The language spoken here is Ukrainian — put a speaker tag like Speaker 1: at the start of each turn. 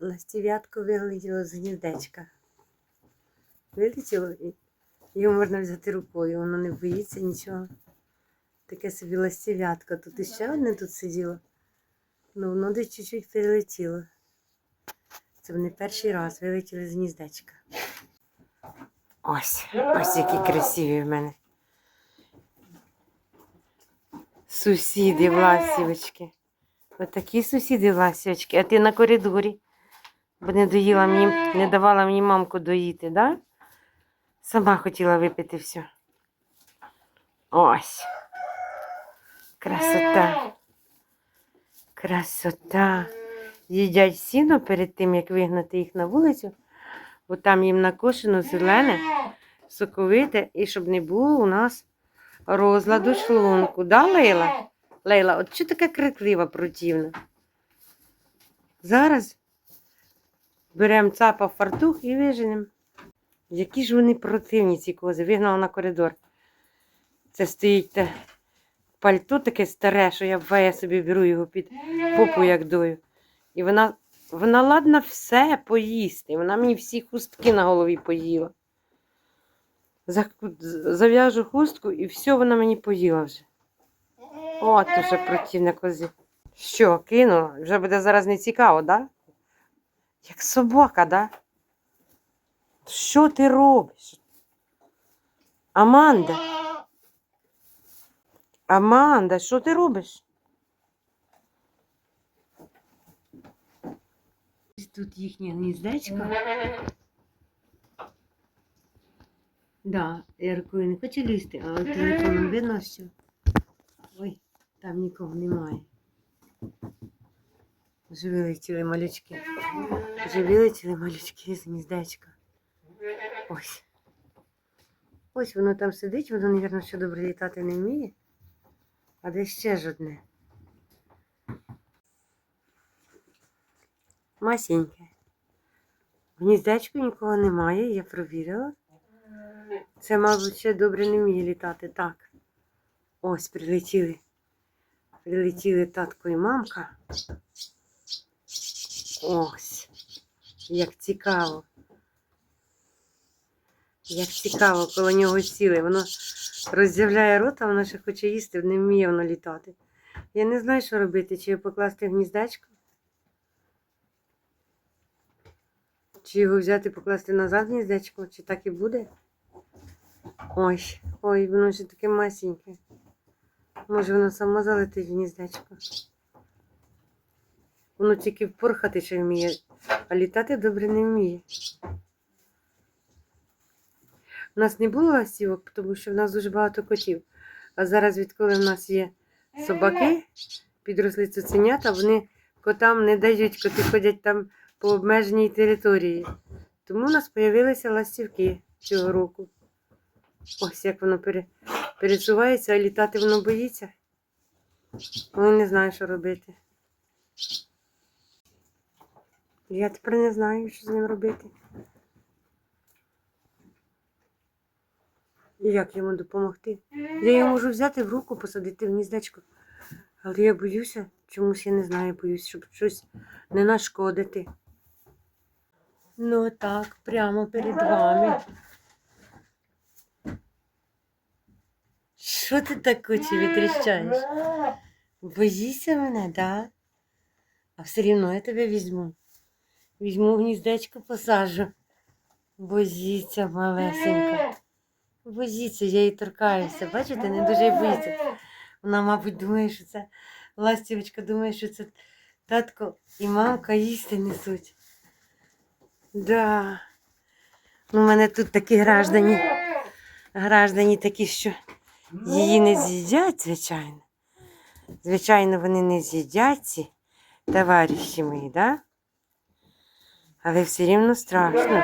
Speaker 1: ластів'ятко вилетіло з гніздечка. Вилетіло і його можна взяти рукою, воно не боїться нічого. Таке собі ластів'ятко. Тут іще одне тут сиділо. Ну, воно десь чуть-чуть перелетіло. Це вони перший раз вилетіли з гніздечка. Ось, ось які красиві в мене. Сусіди власівочки. Отакі сусіди власівочки. А ти на коридорі. Бо не доїла мені, не давала мені мамку доїти, да? Сама хотіла випити все. Ось. Красота. Красота. Їдять сіно перед тим, як вигнати їх на вулицю, бо там їм накошено зелене, соковите, і щоб не було у нас розладу шлунку. Да, Лейла? Лейла, от що така криклива, противна? Зараз беремо цапа фартух і виженемо. Які ж вони противні, ці кози. Вигнала на коридор. Це стоїть те пальто таке старе, що я буває собі беру його під попу, як дою. І вона, вона ладна все поїсти. Вона мені всі хустки на голові поїла. Зав'яжу хустку і все вона мені поїла вже. О, то вже противна кози. Що, кинула? Вже буде зараз не цікаво, да? Як собака, да? Що ти робиш? Аманда. Аманда, що ти робиш? Тут їхнє гніздечко. Да, Яркою не хоче лізти, але телефоном видно, що. Ой, там нікого немає. Вже вилетіли малючки. Вже вилетіли малючки з гніздечка. Ось. Ось воно там сидить, воно, мабуть, ще добре літати не вміє. А де ще ж одне? Масіньке. Гніздечку нікого немає, я провірила. Це, мабуть, ще добре не вміє літати. Так. Ось прилетіли. Прилетіли татко і мамка. Ось. Як цікаво. Як цікаво, коло нього сіли. Воно роздявляє рота, воно ще хоче їсти, не вміє воно літати. Я не знаю, що робити, чи покласти в гніздечко. Чи його взяти, покласти назад гніздечко, чи так і буде? Ой, ой, воно ще таке масеньке. Може, воно само залетить в гніздечко. Воно тільки порхати ще вміє, а літати добре не вміє. У нас не було ластівок, тому що в нас дуже багато котів. А зараз, відколи в нас є собаки, підросли цуценята, вони котам не дають, коти ходять там по обмеженій території. Тому у нас з'явилися ластівки цього року. Ось як воно пере... пересувається, а літати воно боїться. Ой, не знаю, що робити. Я тепер не знаю, що з ним робити. Як йому допомогти? Я його можу взяти в руку, посадити в гніздечко. Але я боюся, чомусь я не знаю, боюсь, щоб щось не нашкодити. Ну так, прямо перед вами. Що ти так кучі витріщаєш? Боїшся мене, да? А все рівно я тебе візьму. Візьму гніздечко, посаджу. Боїться малесенька. Боїться, я її торкаюся. Бачите, не дуже боїться. Вона, мабуть, думає, що це ластівочка думає, що це татко і мамка їсти несуть. Да. Ну, у мене тут такі граждані. Граждані такі, що її не з'їдять, звичайно. Звичайно, вони не з'їдять ці товариші мої, да? Але все рівно страшно.